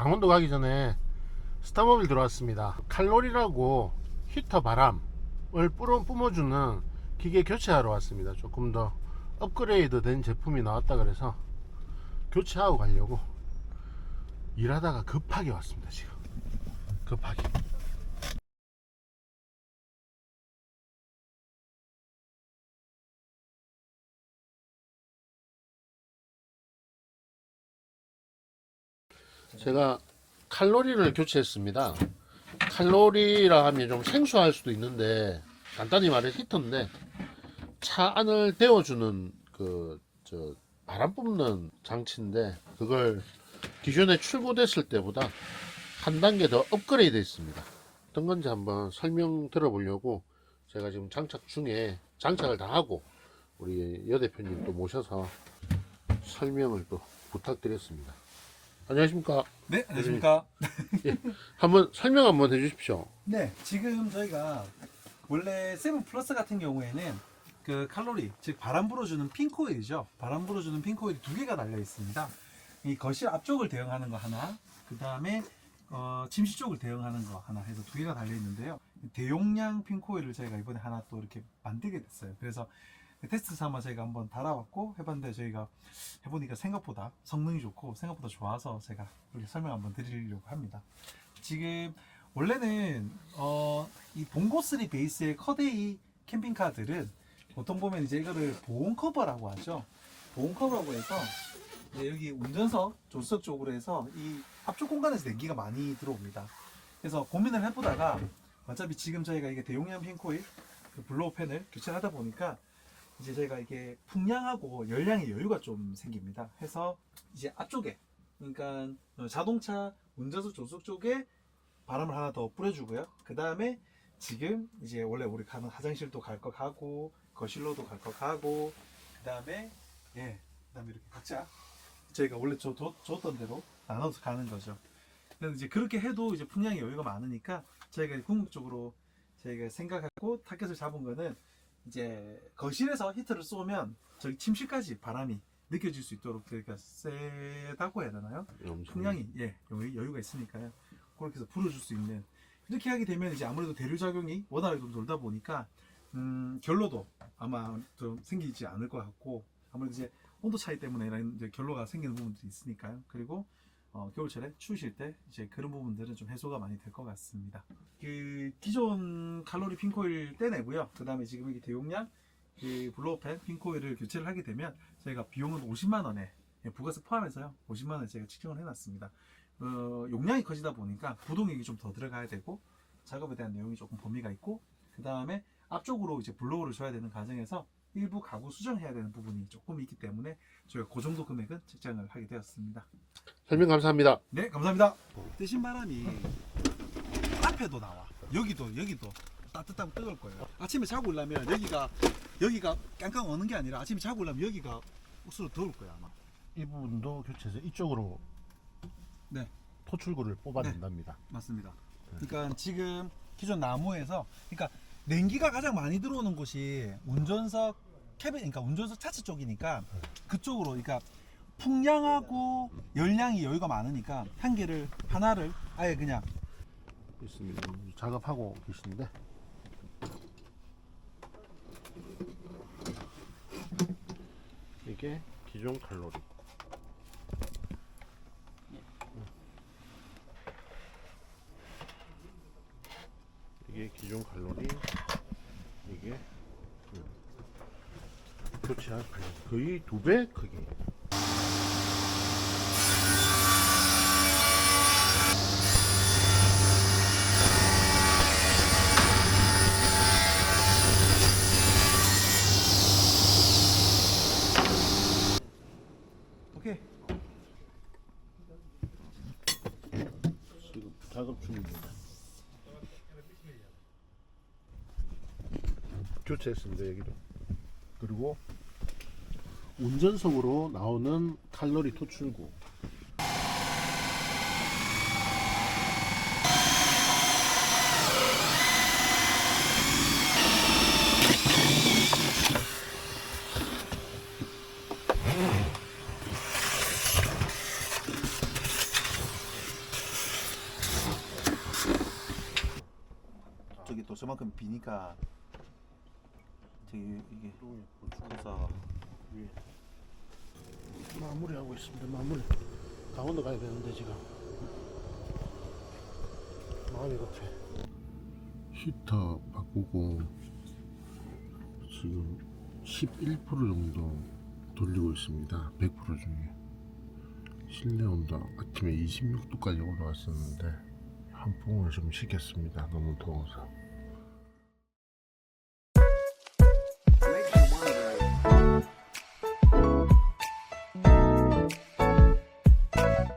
강원도 가기 전에 스타모빌 들어왔습니다. 칼로리라고 히터 바람을 뿜어주는 기계 교체하러 왔습니다. 조금 더 업그레이드 된 제품이 나왔다 그래서 교체하고 가려고 일하다가 급하게 왔습니다. 지금 급하게. 제가 칼로리를 교체했습니다. 칼로리라 하면 좀 생소할 수도 있는데 간단히 말해 히터인데 차 안을 데워주는 그 저 바람 뿜는 장치인데 그걸 기존에 출고됐을 때보다 한 단계 더 업그레이드 했습니다. 어떤 건지 한번 설명 들어보려고 제가 지금 장착 중에 장착을 다 하고 우리 여 대표님 또 모셔서 설명을 또 부탁드렸습니다. 안녕하십니까? 네, 안녕하십니까. 한번 설명 한번 해주십시오. 네, 지금 저희가 원래 세븐 플러스 같은 경우에는 그 칼로리, 즉 바람 불어주는 핀 코일이죠. 바람 불어주는 핀 코일이 두 개가 달려 있습니다. 이 거실 앞쪽을 대응하는 거 하나, 그 다음에 어, 침실 쪽을 대응하는 거 하나 해서 두 개가 달려 있는데요. 대용량 핀 코일을 저희가 이번에 하나 또 이렇게 만들게 됐어요. 그래서 테스트 삼아 저희가 한번 달아봤고 해봤는데 저희가 해보니까 생각보다 성능이 좋고 생각보다 좋아서 제가 이렇게 설명 한번 드리려고 합니다. 지금 원래는 어, 이 봉고3 베이스의 커데이 캠핑카들은 보통 보면 이제 이거를 보온 커버라고 하죠. 보온 커버라고 해서 여기 운전석, 조수석 쪽으로 해서 이 앞쪽 공간에서 냉기가 많이 들어옵니다. 그래서 고민을 해보다가 어차피 지금 저희가 이게 대용량 핀코일 그 블로우 팬을 교체를 하다 보니까 이제 저희가 이게 풍량하고 열량의 여유가 좀 생깁니다. 해서 이제 앞쪽에 그러니까 자동차 운전석 조수석 쪽에 바람을 하나 더 뿌려주고요. 그 다음에 지금 이제 원래 우리 가는 화장실도 갈 거 가고 거실로도 갈 거 가고 그 다음에 예, 그 다음에 이렇게 각자 저희가 원래 줘, 줬- 줬던 대로 나눠서 가는 거죠. 그래서 이제 그렇게 해도 이제 풍량의 여유가 많으니까 저희가 궁극적으로 저희가 생각하고 타겟을 잡은 거는 이제 거실에서 히터를 쏘면 저기 침실까지 바람이 느껴질 수 있도록 그러니까 세다고 해야 되나요? 풍량이 예 여유, 여유가 있으니까요. 그렇게 해서 불어줄 수 있는 이렇게 하게 되면 이제 아무래도 대류 작용이 워낙에 좀 돌다 보니까 음, 결로도 아마 좀 생기지 않을 것 같고 아무래도 이제 온도 차이 때문에 이런 이제 결로가 생기는 부분들이 있으니까요. 그리고 어, 겨울철에 추우실 때 이제 그런 부분들은 좀 해소가 많이 될 것 같습니다. 그 기존 칼로리 핀코일 떼내고요. 그 다음에 지금 이게 대용량 그 블로우팬 핀코일을 교체를 하게 되면 저희가 비용은 50만 원에 예, 부가세 포함해서요. 50만 원에 제가 측정을 해놨습니다. 어, 용량이 커지다 보니까 부동액이 좀 더 들어가야 되고 작업에 대한 내용이 조금 범위가 있고 그 다음에 앞쪽으로 이제 블로우를 줘야 되는 과정에서 일부 가구 수정해야 되는 부분이 조금 있기 때문에 저희가 그 정도 금액은 책정을 하게 되었습니다. 설명 감사합니다. 네, 감사합니다. 뜨신 바람이 앞에도 나와. 여기도 여기도 따뜻하고 뜨거울 거예요. 아침에 자고 오려면 여기가 여기가 깡깡 오는 게 아니라 아침에 자고 오려면 여기가 옥수로 더울 거야 아마. 이 부분도 교체해서 이쪽으로 네. 토출구를 뽑아낸답니다. 맞습니다. 그러니까 지금 기존 나무에서 그러니까 냉기가 가장 많이 들어오는 곳이 운전석 캐빈 그러니까 운전석 차체 쪽이니까 그쪽으로 그러니까 풍량하고 열량이 여유가 많으니까 한 개를 하나를 아예 그냥 있습니다. 작업하고 계신데 이게 기존 칼로리. 이게 기존 칼로리. 이게 음, 교체할 칼로리. 거의 두 배 크기. 오케이 지금 작업 중입니다. 교체했습니다 여기도. 그리고 운전석으로 나오는 칼로리 토출구. 저기 또 저만큼 비니까 저기 이게 그래서 마무리하고 있습니다. 마무리. 강원도 가야 되는데 지금 마음이 급해. 히터 바꾸고 지금 11% 정도 돌리고 있습니다. 100% 중에 실내 온도 아침에 26도까지 올라왔었는데 한풍을 좀 식혔습니다. 너무 더워서.